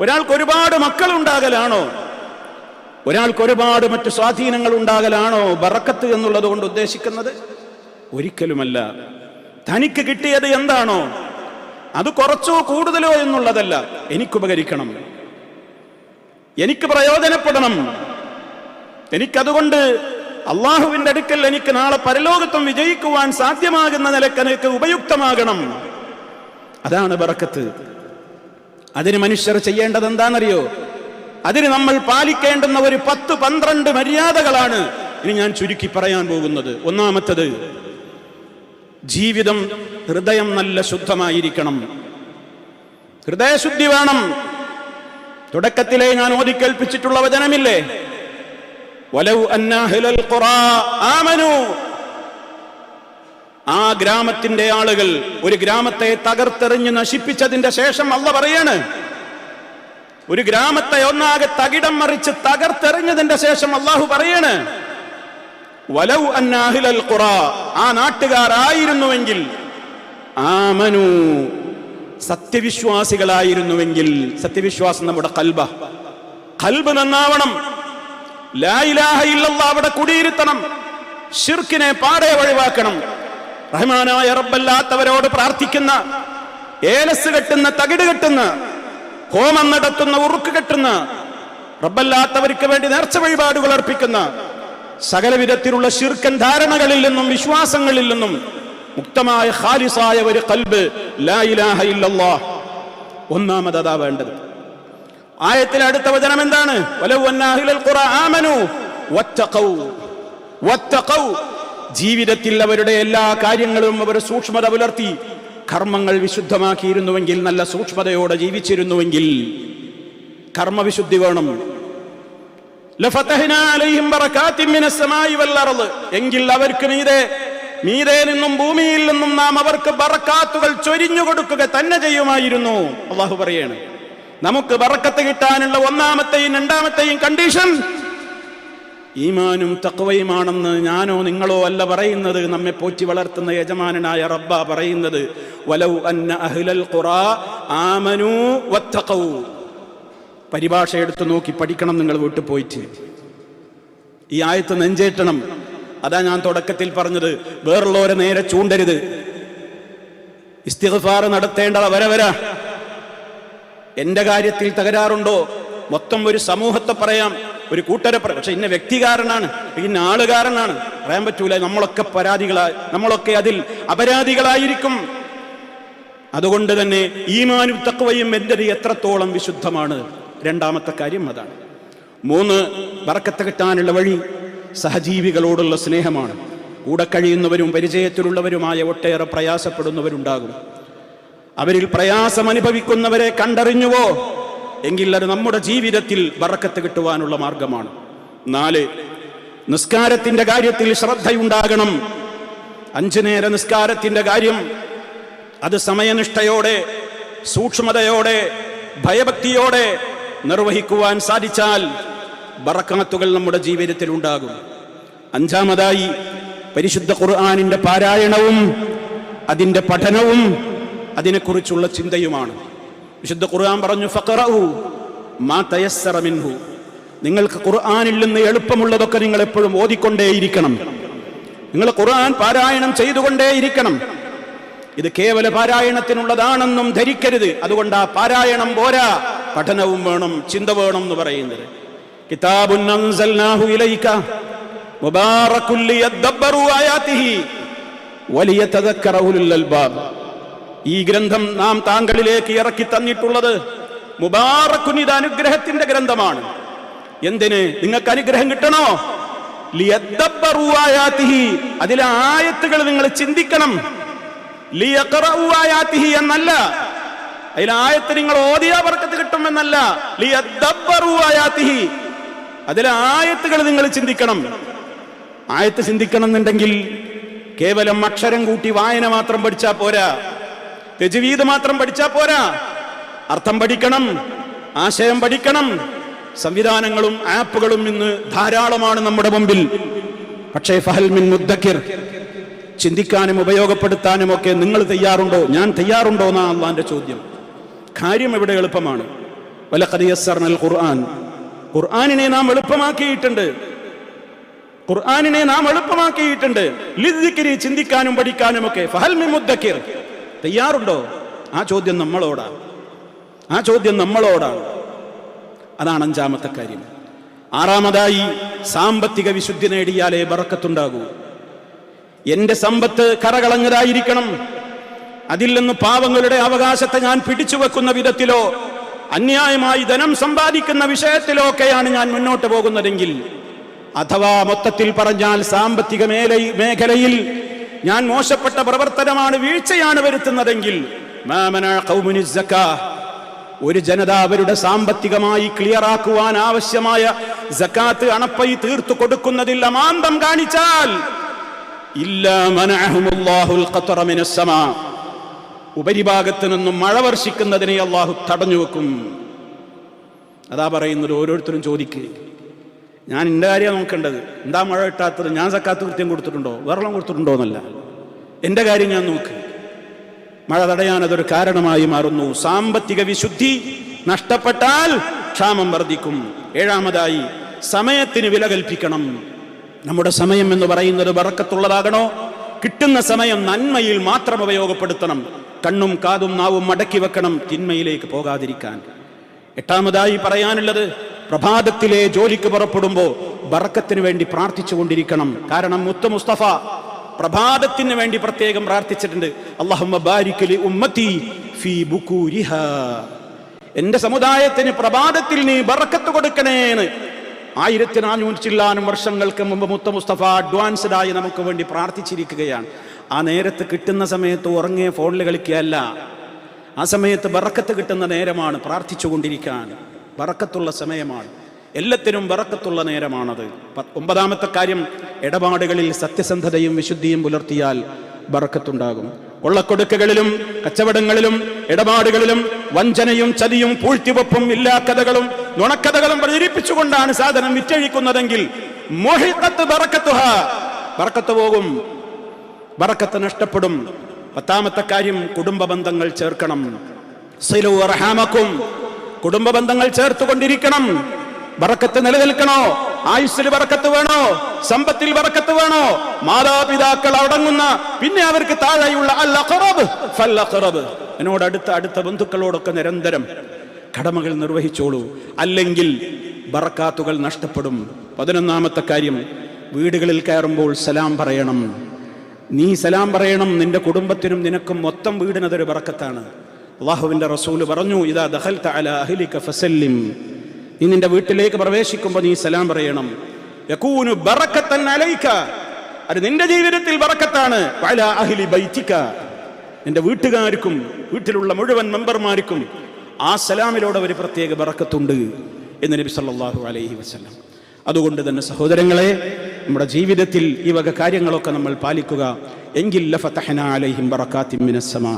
ഒരാൾക്ക് ഒരുപാട് മക്കൾ ഉണ്ടാകലാണോ ഒരാൾക്ക് ഒരുപാട് മറ്റു സ്വാധീനങ്ങൾ ഉണ്ടാകലാണോ ബറക്കത്ത് എന്നുള്ളത് കൊണ്ട് ഉദ്ദേശിക്കുന്നത്? ഒരിക്കലുമല്ല. തനിക്ക് കിട്ടിയത് എന്താണോ? അത് കുറച്ചോ കൂടുതലോ എന്നുള്ളതല്ല. എനിക്കുപകരിക്കണം എനിക്ക് പ്രയോജനപ്പെടണം. എനിക്കതുകൊണ്ട് അള്ളാഹുവിന്റെ അടുക്കൽ എനിക്ക് നാളെ പരലോകത്വം വിജയിക്കുവാൻ സാധ്യമാകുന്ന നിലയ്ക്ക് എനിക്ക് ഉപയുക്തമാകണം. അതാണ് ബറക്കത്ത്. അതിന് മനുഷ്യർ ചെയ്യേണ്ടത് എന്താണെന്നറിയോ അതിന് നമ്മൾ പാലിക്കേണ്ടുന്ന ഒരു പത്ത് പന്ത്രണ്ട് മര്യാദകളാണ് ഇനി ഞാൻ ചുരുക്കി പറയാൻ പോകുന്നത്. ഒന്നാമത്തത് ജീവിതം ഹൃദയം നല്ല ശുദ്ധമായിരിക്കണം. ഹൃദയശുദ്ധി വേണം. തുടക്കത്തിലെ ഞാൻ ഓതിക്കേൽപ്പിച്ചിട്ടുള്ള വചനമില്ലേ? വലൗ അന്നാഹിലൽ ഖുറാ ആമനു ആ ഗ്രാമത്തിന്റെ ആളുകൾ ഒരു ഗ്രാമത്തെ തകർത്തെറിഞ്ഞ് നശിപ്പിച്ചതിന്റെ ശേഷം അല്ല പറയാണ് ഒരു ഗ്രാമത്തെ ഒന്നാകെ തകിടം മറിച്ച് തകർത്തെറിഞ്ഞതിന്റെ ശേഷം അള്ളാഹു പറയാണ് വലൗ അന്നാഹിലൽ ഖുറ ആ നാട്ടുകാരായിരുന്നുവെങ്കിൽ ആമനു സത്യവിശ്വാസികളായിരുന്നുവെങ്കിൽ സത്യവിശ്വാസം നമ്മുടെ കൽബ കൽബ് നന്നാവണം ലാ ഇലാഹ ഇല്ലല്ലാഹ് അവിടെ കുടിയിരുത്തണം ഷിർക്കിനെ പാടെ ഒഴിവാക്കണം റഹ്മാനായ റബ്ബല്ലാത്തവരോട് പ്രാർത്ഥിക്കുന്ന ഏലസ് കെട്ടുന്ന തകിട് കെട്ടുന്ന ഹോമം നടത്തുന്ന ഉറുക്ക് കെട്ടുന്ന റബ്ബല്ലാത്തവർക്ക് വേണ്ടി നേർച്ച വഴിപാടുകൾ അർപ്പിക്കുന്ന സകലവിധത്തിലുള്ള ശിർക്കൻ ധാരണകളിൽ നിന്നും വിശ്വാസങ്ങളിൽ നിന്നും മുക്തമായ ഖാലിസായ ഒരു കൽബ് ഒന്നാമത് അതാ വേണ്ടത്. ആയത്തിൽ അടുത്ത വചനം എന്താണ്? ജീവിതത്തിൽ അവരുടെ എല്ലാ കാര്യങ്ങളും അവർ സൂക്ഷ്മത പുലർത്തി കർമ്മങ്ങൾ വിശുദ്ധമാക്കിയിരുന്നുവെങ്കിൽ നല്ല സൂക്ഷ്മതയോടെ ജീവിച്ചിരുന്നുവെങ്കിൽ കർമ്മവിശുദ്ധി വേണം. എങ്കിൽ അവർക്ക് മീതെ മീതെ നിന്നും ഭൂമിയിൽ നിന്നും നാം അവർക്ക് ബറക്കാത്തുകൾ ചൊരിഞ്ഞു കൊടുക്കുക തന്നെ ചെയ്യുമായിരുന്നു. അള്ളാഹു പറയാണ് നമുക്ക് ബറക്കത്ത് കിട്ടാനുള്ള ഒന്നാമത്തെയും രണ്ടാമത്തെയും കണ്ടീഷൻ ഈമാനും തക്വയുമാണെന്ന് ഞാനോ നിങ്ങളോ അല്ല പറയുന്നത്. നമ്മെ പോറ്റി വളർത്തുന്ന യജമാനനായ റബ്ബ പറയുന്നത് വലൗ അന്ന അഹ്ലൽ ഖുറാ ആമനു വത്തഖൗ പരിഭാഷ എടുത്തു നോക്കി പഠിക്കണം നിങ്ങൾ വീട്ടിൽ പോയിട്ട്. ഈ ആയത്ത് നെഞ്ചേറ്റണം. അതാ ഞാൻ തുടക്കത്തിൽ പറഞ്ഞത് വേറുള്ളവരെ നേരെ ചൂണ്ടരുത്. ഇസ്തിഗ്ഫാർ നടത്തേണ്ട വര വര. എന്റെ കാര്യത്തിൽ തകരാറുണ്ടോ? മൊത്തം ഒരു സമൂഹത്തെ പറയാം. ഒരു കൂട്ടരെ പക്ഷെ ഇന്ന വ്യക്തികാരനാണ് ഇന്ന ആളുകാരനാണ്. പറയാൻ പറ്റൂല നമ്മളൊക്കെ പരാതികളായി നമ്മളൊക്കെ അതിൽ അപരാധികളായിരിക്കും. അതുകൊണ്ട് തന്നെ ഈമാനും തക്വയും എന്റെ എത്രത്തോളം വിശുദ്ധമാണ്? രണ്ടാമത്തെ കാര്യം അതാണ്. മൂന്ന് വറക്കത്ത് കിട്ടാനുള്ള വഴി സഹജീവികളോടുള്ള സ്നേഹമാണ്. കൂടെ കഴിയുന്നവരും പരിചയത്തിലുള്ളവരുമായ ഒട്ടേറെ പ്രയാസപ്പെടുന്നവരുണ്ടാകും. അവരിൽ പ്രയാസം അനുഭവിക്കുന്നവരെ കണ്ടറിഞ്ഞുവോ? എങ്കിൽ അത് നമ്മുടെ ജീവിതത്തിൽ വറക്കത്ത് കിട്ടുവാനുള്ള മാർഗമാണ്. നാല് നിസ്കാരത്തിന്റെ കാര്യത്തിൽ ശ്രദ്ധയുണ്ടാകണം. അഞ്ചു നേര നിസ്കാരത്തിന്റെ കാര്യം അത് സമയനിഷ്ഠയോടെ സൂക്ഷ്മതയോടെ ഭയഭക്തിയോടെ നിർവഹിക്കുവാൻ സാധിച്ചാൽ ബറക്കാത്തുകൾ നമ്മുടെ ജീവിതത്തിൽ ഉണ്ടാകും അഞ്ചാമതായി പരിശുദ്ധ ഖുർആാനിന്റെ പാരായണവും അതിന്റെ പഠനവും അതിനെക്കുറിച്ചുള്ള ചിന്തയുമാണ്. വിശുദ്ധ ഖുർആൻ പറഞ്ഞു ഫഖറഹു മാ തയസ്സറ മിൻഹു. നിങ്ങൾക്ക് ഖുർആനിൽ നിന്ന് എളുപ്പമുള്ളതൊക്കെ നിങ്ങൾ എപ്പോഴും ഓതിക്കൊണ്ടേയിരിക്കണം. നിങ്ങൾ ഖുർആൻ പാരായണം ചെയ്തുകൊണ്ടേയിരിക്കണം. ഇത് കേവല പാരായണത്തിനുള്ളതാണെന്നും ധരിക്കരുത്. അതുകൊണ്ട് ആ പാരായണം പോരാ. പഠനവും വേണം ചിന്ത വേണം എന്ന് പറയുന്നത്. കിതാബുൻ അൻസൽനാഹു ഇലൈക മുബാറകുൽ ലിയദബ്ബറു ആയാതിഹി വലിയ തദക്കറുൽ അൽബാബ്. ഈ ഗ്രന്ഥം നാം താങ്കളിലേക്ക് ഇറക്കി തന്നിട്ടുള്ളത് മുബാറക്കുൻ അനുഗ്രഹത്തിന്റെ ഗ്രന്ഥമാണ്. എന്തിന്? നിങ്ങൾക്ക് അനുഗ്രഹം കിട്ടണോ? അതിലെ ആയത്തുകൾ നിങ്ങൾ ചിന്തിക്കണം. എന്നല്ല. അതിലെ ആയത്ത് നിങ്ങൾ ഓദിയാ വർക്കത്ത് കിട്ടുമെന്നല്ല. അതിലെ ആയത്തുകൾ നിങ്ങൾ ചിന്തിക്കണം. ആയത്ത് ചിന്തിക്കണം എന്നുണ്ടെങ്കിൽ കേവലം അക്ഷരം കൂട്ടി വായന മാത്രം പഠിച്ചാൽ പോരാ. രജുവീത് മാത്രം പഠിച്ചാൽ പോരാ. അർത്ഥം പഠിക്കണം ആശയം പഠിക്കണം. സംവിധാനങ്ങളും ആപ്പുകളും ഇന്ന് ധാരാളമാണ് നമ്മുടെ മുമ്പിൽ. പക്ഷേ ഫഹൽ മിൻ മുദ്ദക്കിർ ചിന്തിക്കാനും ഉപയോഗപ്പെടുത്താനും ഒക്കെ നിങ്ങൾ തയ്യാറുണ്ടോ? ഞാൻ തയ്യാറുണ്ടോ എന്നാണ് അള്ളാന്റെ ചോദ്യം. കാര്യം ഇവിടെ എളുപ്പമാണ്. വലഖദ് യസ്സർനൽ ഖുർആൻ. ഖുർആാനിനെ നാം എളുപ്പമാക്കിയിട്ടുണ്ട്. ഖുർആാനിനെ നാം എളുപ്പമാക്കിയിട്ടുണ്ട്. ലിദ്ദിക്കിരി ചിന്തിക്കാനും പഠിക്കാനും ഒക്കെ. ഫഹൽ മിൻ മുദ്ദക്കിർ. തയ്യാറുണ്ടോ? ആ ചോദ്യം നമ്മളോടാണ് ആ ചോദ്യം നമ്മളോടാണ് അതാണ് അഞ്ചാമത്തെ കാര്യം. ആറാമതായി സാമ്പത്തിക വിശുദ്ധി നേടിയാലേ ബറക്കത്തുണ്ടാകൂ. എന്റെ സമ്പത്ത് കറകളഞ്ഞതായിരിക്കണം അതിൽ നിന്ന് പാവങ്ങളുടെ അവകാശത്തെ ഞാൻ പിടിച്ചു വെക്കുന്ന വിധത്തിലോ അന്യായമായി ധനം സമ്പാദിക്കുന്ന വിഷയത്തിലോ ഒക്കെയാണ് ഞാൻ മുന്നോട്ട് പോകുന്നതെങ്കിൽ അഥവാ മൊത്തത്തിൽ പറഞ്ഞാൽ സാമ്പത്തിക മേഖലയിൽ ഞാൻ മോശപ്പെട്ട പ്രവർത്തനമാണ് വീഴ്ചയാണ് വരുത്തുന്നതെങ്കിൽ ഒരു ജനത അവരുടെ സാമ്പത്തികമായി ക്ലിയറാക്കുവാൻ ആവശ്യമായ ജക്കാത്ത് അണപ്പൈ തീർത്തു കൊടുക്കുന്നതിൽ അമാന്തം കാണിച്ചാൽ ഉപരിഭാഗത്ത് നിന്നും മഴ വർഷിക്കുന്നതിനെ അള്ളാഹു തടഞ്ഞു വെക്കും. അതാ പറയുന്നത് ഓരോരുത്തരും ചോദിക്ക്. ഞാൻ എന്റെ കാര്യമാണ് നോക്കേണ്ടത്. എന്താ മഴ കിട്ടാത്തത്? ഞാൻ സക്കാത്ത് കൃത്യം കൊടുത്തിട്ടുണ്ടോ? വെള്ളം കൊടുത്തിട്ടുണ്ടോ എന്നല്ല. എന്റെ കാര്യം ഞാൻ നോക്ക്. മഴ തടയാൻ അതൊരു കാരണമായി മാറുന്നു. സാമ്പത്തിക വിശുദ്ധി നഷ്ടപ്പെട്ടാൽ ക്ഷാമം വർദ്ധിക്കും. ഏഴാമതായി സമയത്തിന് വില കൽപ്പിക്കണം. നമ്മുടെ സമയം എന്ന് പറയുന്നത് വറക്കത്തുള്ളതാകണോ? കിട്ടുന്ന സമയം നന്മയിൽ മാത്രം ഉപയോഗപ്പെടുത്തണം. കണ്ണും കാതും നാവും മടക്കി വെക്കണം തിന്മയിലേക്ക് പോകാതിരിക്കാൻ. എട്ടാമതായി പറയാനുള്ളത് പ്രഭാതത്തിലെ ജോലിക്ക് പുറപ്പെടുമ്പോൾ ബർക്കത്തിന് വേണ്ടി പ്രാർത്ഥിച്ചു കൊണ്ടിരിക്കണം. കാരണം മുത്ത മുസ്തഫ പ്രഭാതത്തിന് വേണ്ടി പ്രത്യേകം പ്രാർത്ഥിച്ചിട്ടുണ്ട്. അള്ളാഹുമ്മ ബാരിക്കലി ഉമ്മത്തി ഫീ ബുക്കൂരിഹ എന്റെ സമുദായത്തിന് പ്രഭാതത്തിൽ നീ ബറക്കത്ത് കൊടുക്കണേന്ന് ആയിരത്തി നാനൂറ്റി ചില്ലാനും വർഷങ്ങൾക്ക് മുമ്പ് മുത്ത മുസ്തഫ അഡ്വാൻസ്ഡ് ആയി നമുക്ക് വേണ്ടി പ്രാർത്ഥിച്ചിരിക്കുകയാണ്. ആ നേരത്ത് കിട്ടുന്ന സമയത്ത് ഉറങ്ങിയ ഫോണിൽ കളിക്കുകയല്ല. ആ സമയത്ത് ബറക്കത്ത് കിട്ടുന്ന നേരമാണ് പ്രാർത്ഥിച്ചുകൊണ്ടിരിക്കാൻ ബറക്കത്തുള്ള സമയമാണ്. എല്ലാത്തിനും വറക്കത്തുള്ള നേരമാണത്. ഒമ്പതാമത്തെ കാര്യം ഇടപാടുകളിൽ സത്യസന്ധതയും വിശുദ്ധിയും പുലർത്തിയാൽ വറക്കത്തുണ്ടാകും. കൊള്ളക്കൊടുക്കുകളിലും കച്ചവടങ്ങളിലും ഇടപാടുകളിലും വഞ്ചനയും ചതിയും പൂഴ്ത്തിവെപ്പും ഇല്ലാക്കഥകളും നുണക്കഥകളും പ്രചരിപ്പിച്ചുകൊണ്ടാണ് സാധനം വിറ്റഴിക്കുന്നതെങ്കിൽ പോകും. ബറക്കത്ത് നഷ്ടപ്പെടും. പത്താമത്തെ കാര്യം കുടുംബ ബന്ധങ്ങൾ ചേർക്കണം. സിലു അർഹാമക്കും കുടുംബ ബന്ധങ്ങൾ ചേർത്തുകൊണ്ടിരിക്കണം. ബറക്കത്ത് നിലനിൽക്കണോ? ആയുസ്സിൽ വറക്കത്ത് വേണോ? സമ്പത്തിൽ വറക്കത്ത് വേണോ? മാതാപിതാക്കൾ അടങ്ങുന്ന പിന്നെ അവർക്ക് താഴെയുള്ള ഫൽ അഖറബ് എന്നോട് അടുത്ത അടുത്ത ബന്ധുക്കളോടൊക്കെ നിരന്തരം കടമകൾ നിർവഹിച്ചോളൂ. അല്ലെങ്കിൽ ബറക്കാത്തുകൾ നഷ്ടപ്പെടും. പതിനൊന്നാമത്തെ കാര്യം വീടുകളിൽ കയറുമ്പോൾ സലാം പറയണം. നീ സലാം പറയണം നിന്റെ കുടുംബത്തിനും നിനക്കും മൊത്തം വീടിനതൊരു ബറക്കത്താണ് അള്ളാഹുവിന്റെ റസൂൽ പറഞ്ഞു ഇതാ ദഹൽ തല അഹ്ലിക ഫസല്ലിം. നീ നിന്റെ വീട്ടിലേക്ക് പ്രവേശിക്കുമ്പോൾ നീ സലാം പറയണം. യക്കൂനു ബറക്കത്തൻ അലൈക. അത് നിന്റെ ജീവിതത്തിൽ ബറക്കത്താണ്. വഅലാ അഹ്ലി ബൈതിക. നിന്റെ വീട്ടുകാർക്കും വീട്ടിലുള്ള മുഴുവൻ മെമ്പർമാർക്കും ആ സലാമിലൂടെ ഒരു പ്രത്യേക ബറക്കത്തുണ്ട് എന്ന് നബി സല്ലാഹു അലൈഹി വസ്ലം അതുകൊണ്ട് തന്നെ സഹോദരങ്ങളെ നമ്മുടെ ജീവിതത്തിൽ ഈ വക കാര്യങ്ങളൊക്കെ നമ്മൾ പാലിക്കുക. എങ്കിൽ ലഫതഹ്ന അലൈഹിം ബറക്കാത്തിൻ മിനസ് സമാ